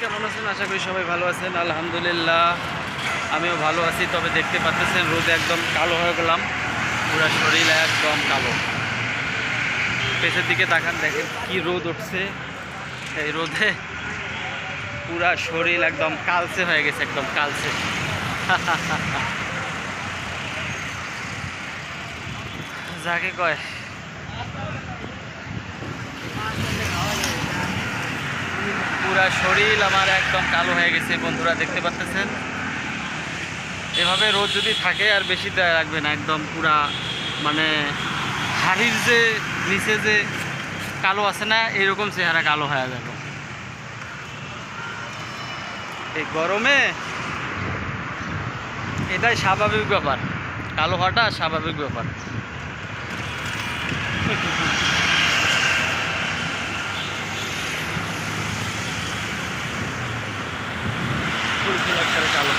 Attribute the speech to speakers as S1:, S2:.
S1: কেমন আছেন? আশা করি সবাই ভালো আছেন। আলহামদুলিল্লাহ, আমিও ভালো আছি। তবে দেখতে পাচ্ছেন, রোদে একদম কালো হয়ে গেলাম। পুরো শরীর একদম কালো। পেছের দিকে তাকান, দেখেন কি রোদ উঠছে। এই রোদে পুরা শরীর একদম কালচে হয়ে গেছে, একদম কালচে। যাকে কয় পুরা শরীর আমার একদম কালো হয়ে গেছে, বন্ধুরা দেখতে পাচ্ছেন এভাবে রোদ যদি থাকে আর বেশি দেয়া লাগবে না, একদম পুরা মানে হাড়ির যে, নিচে যে কালো আছে না, এরকম চেহারা কালো হয়ে যাবে। এই গরমে এটাই স্বাভাবিক ব্যাপার, কালো হওয়াটা স্বাভাবিক ব্যাপার। લક્ષર ચાલો